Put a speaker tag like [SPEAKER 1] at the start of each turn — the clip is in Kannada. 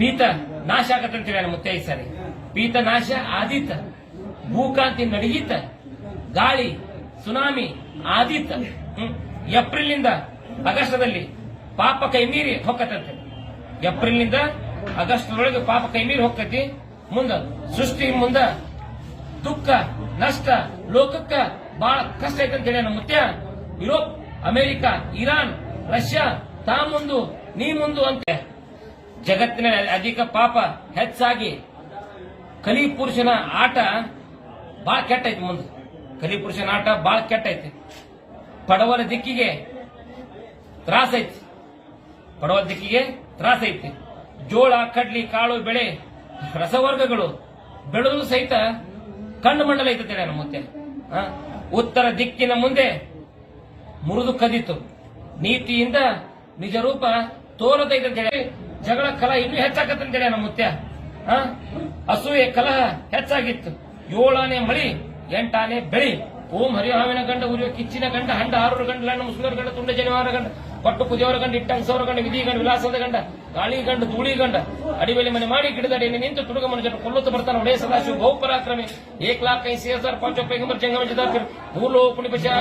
[SPEAKER 1] ಪೀತ ನಾಶ ಆಗತ್ತಂತೀವಿ ನಮ್ಮ ಮುತ್ತೆ ಐತಿ ಸರಿ ಪೀತ ನಾಶ ಆದಿತ್ತ. ಭೂಕಾಂತಿ ನಡೆಯಿತ ಗಾಳಿ, ಸುನಾಮಿ ಆದಿತ್ತ. ಏಪ್ರಿಲ್ನಿಂದ ಆಗಸ್ಟದಲ್ಲಿ ಪಾಪ ಕೈ ಮೀರಿ ಹೊಕ್ಕತ್ತಂತೆ ಏಪ್ರಿಲ್ನಿಂದ ಆಗಸ್ಟ್ರೊಳಗೆ ಪಾಪ ಕೈ ಮೀರಿ ಹೋಗ್ತೈತಿ ಮುಂದ ಸೃಷ್ಟಿ ಮುಂದ ದುಃಖ, ನಷ್ಟ, ಲೋಕಕ್ಕ ಬಹಳ ಕಷ್ಟ ಐತೆ ಅಂತ ಹೇಳಿ ನಮ್ಮ ಮುತ್ಯ. ಯುರೋಪ್, ಅಮೆರಿಕ, ಇರಾನ್, ರಷ್ಯಾ, ತಾ ಮುಂದು, ನೀ ಮುಂದು ಅಂತೆ ಜಗತ್ತಿನ ಅಧಿಕ ಪಾಪ ಹೆಚ್ಚಾಗಿ ಕಲಿ ಪುರುಷನ ಆಟ ಬಹಳ ಕೆಟ್ಟೈತಿ ಮುಂದೆ. ಕಲಿ ಪುರುಷನ ಆಟ ಬಹಳ ಕೆಟ್ಟೈತಿ. ಪಡವರ ದಿಕ್ಕಿಗೆ ತ್ರಾಸ ಐತಿ. ಪಡವರ ದಿಕ್ಕಿಗೆ ತ್ರಾಸ ಐತಿ. ಜೋಳ, ಕಡ್ಲಿ, ಕಾಳು, ಬೆಳೆ, ರಸವರ್ಗಗಳು ಬೆಳೆದು ಸಹಿತ ಕಣ್ಣು ಮಂಡಲ ಐತೆ ನಮ್ಮ ಮುಂದೆ. ಆ? ಉತ್ತರ ದಿಕ್ಕಿನ ಮುಂದೆ ಮುರಿದು ಕದಿತು. ನೀತಿಯಿಂದ ನಿಜ ರೂಪ ಅಂತ ಹೇಳಿ ಜಗಳ ಕಲ ಇನ್ನೂ ಹೆಚ್ಚಾಕತ್ತಂತೇಳಿ ನಮ್ಮ ಮುತ್ಯ? ಅಸೂಯೆ ಕಲ ಹೆಚ್ಚಾಗಿತ್ತು. ಏಳಾನೆ ಮಳಿ, ಎಂಟಾನೆ ಬೆಳಿ. ಓಂ ಹರಿಹಾವಿನ ಗಂಡ ಉರಿಯೋ ಕಿಚ್ಚಿನ ಗಂಡ, ಹಂಡ, ಆರೂರು ಗಂಡ, ಲಣ್ಣ, ಮುಸುಗರ ಗಂಡ, ತುಂಡ, ಜನಿವಾರ ಗಂಡ ಪಟ್ಟು ಕುದಿಯವರ ಗಂಡ ಇಟ್ಟಂಗಸವರ ಗಂಡ, ವಿಧಿ ಗಂಡ, ವಿಲಾಸದ ಗಂಡ, ಗಾಳಿ ಗಂಡ, ಧೂಳಿ ಗಂಡ, ಅಡಿಬೇಲಿ ಮನೆ ಮಾಡಿ ಗಿಡದಡಿ ನಿಂತು ತುಡುಗ ಮನುಷ್ಯರು ಕೊಲ್ಲುತ್ತ ಬರ್ತಾನೆ ಒಡೆಯ ಸದಾಶಿವ ಬಹುಪರಾಕ್ರಮಿ ಏಕ್ ಲಾಖ ಐಸಿ ಹಜಾರ್ ಪಾಂಚ ಪೈಗಂಬರ್ ಜಂಗಮ ಜದಾಫಿರ್ ಮೂರು ಪುಣಿ ಬಚಾ